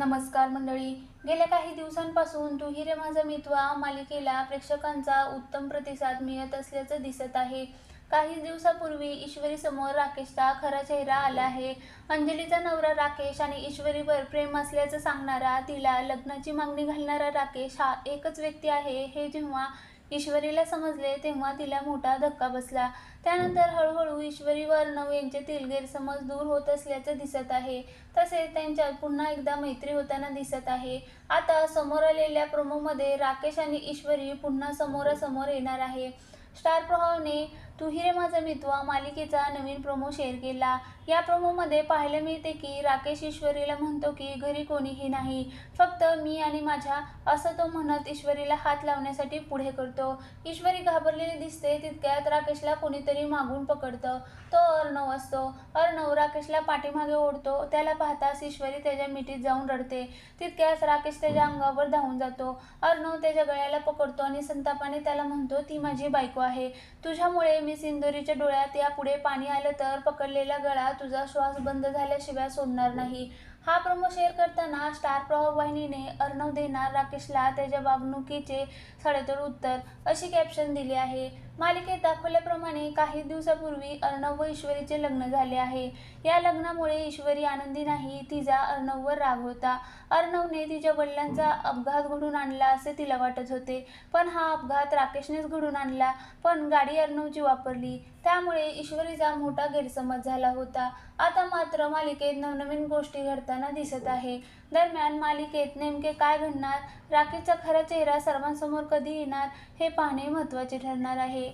नमस्कार मंडळी. गेल्या काही दिवसांपासून तू हिरे माझा मितवा मालिकेला प्रेक्षकांचा उत्तम प्रतिसाद मिळत असल्याचं दिसत आहे. काही दिवसापूर्वी ईश्वरी समोर राकेशचा खरा चेहरा आला आहे. अंजलीचा नवरा राकेश आणि ईश्वरीवर प्रेम असल्याचं सांगणारा तिला लग्नाची मागणी घालणारा राकेश हा एकच व्यक्ती आहे. हे जेव्हा ईश्वरीला समजले तेव्हा तिला मोठा धक्का बसला. त्यानंतर हळूहळू ईश्वरी व अर्णव यांच्यातील गैरसमज दूर होत असल्याचं दिसत आहे. तसेच त्यांच्यात पुन्हा एकदा मैत्री होताना दिसत आहे. आता समोर आलेल्या प्रोमोमध्ये राकेश आणि ईश्वरी पुन्हा समोरासमोर येणार आहे. स्टार प्रभावने तू हिरे माझा मितवा मालिकेचा नवीन प्रोमो शेअर केला. या प्रोमोमध्ये पाहायला मिळते की राकेश ईश्वरीला म्हणतो की घरी कोणीही नाही. फक्त मी आणि माझ्या असं तो म्हणत ईश्वरीला हात लावण्यासाठी पुढे करतो. ईश्वरी घाबरलेली दिसते तितक्यात राकेशला कोणीतरी मागून पकडतं. तो अर्णव असतो. अर्णव राकेशला पाठीमागे ओढतो. त्याला पाहताच ईश्वरी त्याच्या मिठीत जाऊन रडते. तितक्याच राकेश त्याच्या अंगावर धावून जातो. अर्णव त्याच्या गळ्याला पकडतो आणि संतापाने त्याला म्हणतो ती माझी बायको आहे. तुझ्यामुळे मी सिंदुरीच्या डोळ्यात यापुढे पाणी आलं तर पकडलेला गळा तुझा श्वास बंद झाल्याशिवाय सोडणार नाही. हा प्रोमो शेअर करताना स्टार प्रवाह वाहिनीने अर्णव देणार राकेशला त्याच्या वागणुकीचे सडेतोड उत्तर अशी कॅप्शन दिली आहे. मालिकेत दाखवल्याप्रमाणे काही दिवसापूर्वी अर्णव व ईश्वरीचे लग्न झाले आहे. या लग्नामुळे ईश्वरी आनंदी नाही तिचा अर्णववर राग होता. अर्णवने तिच्या वडिलांचा अपघात घडून आणला असे तिला वाटत होते. पण हा अपघात राकेशनेच घडून आणला पण गाडी अर्णवची वापरली. त्यामुळे ईश्वरीचा मोठा गैरसमज झाला होता. आता मात्र मालिकेत नवनवीन गोष्टी घडताना दिसत आहे. दरम्यान मालिकेत नेमके काय घडणार? राकेशचा खरा चेहरा सर्वांसमोर कधी येणार? हे पाहणे महत्त्वाचे ठरणार आहे.